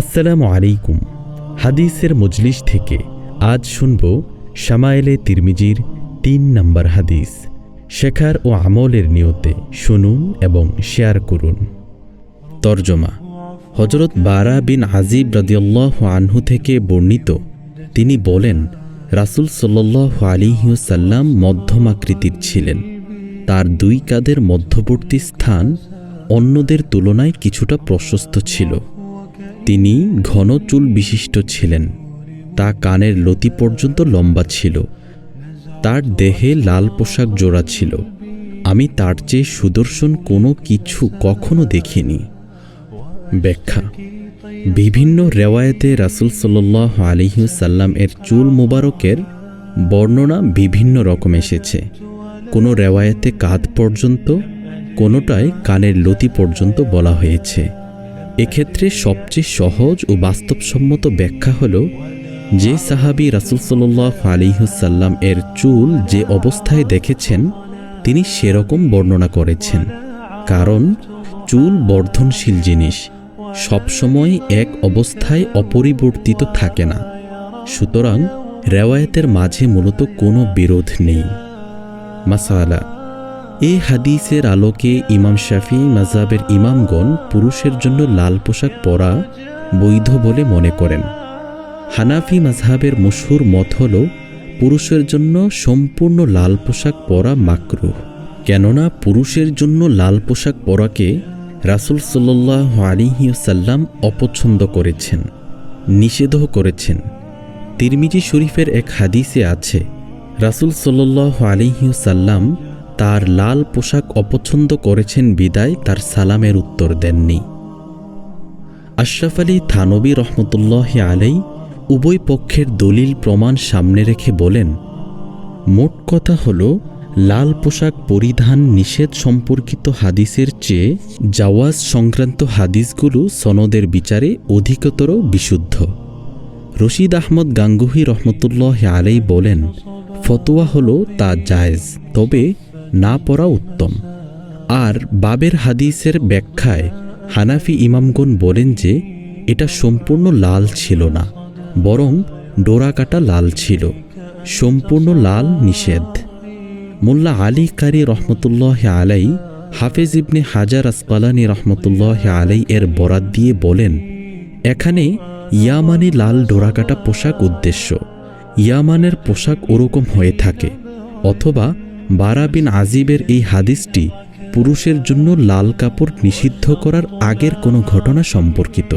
আসসালামু আলাইকুম। হাদিসের মজলিস থেকে আজ শুনব শামায়েলে তিরমিজির তিন নম্বর হাদিস। শেখার ও আমলের নিয়তে শুনুন এবং শেয়ার করুন। তর্জমা হজরত বারা বিন আজিব রদিয়াল্লাহ আনহু থেকে বর্ণিত, তিনি বলেন, রাসুল সাল্লাহ আলিহাসাল্লাম মধ্যমাকৃতির ছিলেন। তার দুই কাদের মধ্যবর্তী স্থান অন্যদের তুলনায় কিছুটা প্রশস্ত ছিল। তিনি ঘন চুল বিশিষ্ট ছিলেন। তা কানের লতি পর্যন্ত লম্বা ছিল। তার দেহে লাল পোশাক জোড়া ছিল। আমি তার চেয়ে সুদর্শন কোনো কিছু কখনো দেখিনি। ব্যাখ্যা, বিভিন্ন রেওয়ায়েতে রাসুল সাল্লাহ আলিহাসাল্লাম এর চুল মোবারকের বর্ণনা বিভিন্ন রকম এসেছে। কোনো রেওয়ায়েতে কাঁধ পর্যন্ত, কোনোটায় কানের লতি পর্যন্ত বলা হয়েছে। এক্ষেত্রে সবচেয়ে সহজ ও বাস্তবসম্মত ব্যাখ্যা হল যে সাহাবি রাসুল সাল্লাহ আলিহুসাল্লাম এর চুল যে অবস্থায় দেখেছেন, তিনি সেরকম বর্ণনা করেছেন। কারণ, চুল বর্ধনশীল জিনিস, সবসময় এক অবস্থায় অপরিবর্তিত থাকে না। সুতরাং রেওয়ায়েতের মাঝে মূলত কোনো বিরোধ নেই। মাসালা এই হাদিসের আলোকে ইমাম শাফি মাজাবের ইমামগণ পুরুষের জন্য লাল পোশাক পরা বৈধ বলে মনে করেন। হানাফি মাঝহাবের মশহুর মত হল, পুরুষের জন্য সম্পূর্ণ লাল পোশাক পরা মাকরুহ। কেননা পুরুষের জন্য লাল পোশাক পরাকে রাসুল সাল্লাহ আলিহিসাল্লাম অপছন্দ করেছেন নিষেধও করেছেন। তিরমিজি শরীফের এক হাদিসে আছে, রাসুল সাল্লাহ আলিহিসাল্লাম তার লাল পোশাক অপছন্দ করেছেন বিদায়, তার সালামের উত্তর দেননি। আশরাফ আলী থানবী রহমতুল্লাহ আলাই উভয় পক্ষের দলিল প্রমাণ সামনে রেখে বলেন, মোট কথা হল, লাল পোশাক পরিধান নিষেধ সম্পর্কিত হাদিসের চেয়ে জাওয়াজ সংক্রান্ত হাদিসগুলো সনদের বিচারে অধিকতর বিশুদ্ধ। রশিদ আহমদ গাঙ্গুহি রহমতুল্লাহ আলাই বলেন, ফতোয়া হলো তা জায়েজ, তবে না পড়া উত্তম। আর বাবের হাদিসের ব্যাখ্যায় হানাফি ইমামগণ বলেন যে, এটা সম্পূর্ণ লাল ছিল না, বরং ডোরাকাটা লাল ছিল, সম্পূর্ণ লাল নিষেধ। মোল্লা আলী কারি রহমতুল্লাহ আলাই হাফেজ ইবনে হাজার আসকালানি রহমতুল্লাহ আলাই এর বরাত দিয়ে বলেন, এখানে ইয়ামানি লাল ডোরাকাটা পোশাক উদ্দেশ্য। ইয়ামানের পোশাক ওরকম হয়ে থাকে, অথবা বারা বিন আজিবের এই হাদিসটি পুরুষের জন্য লাল কাপড় নিষিদ্ধ করার আগের কোনো ঘটনা সম্পর্কিত।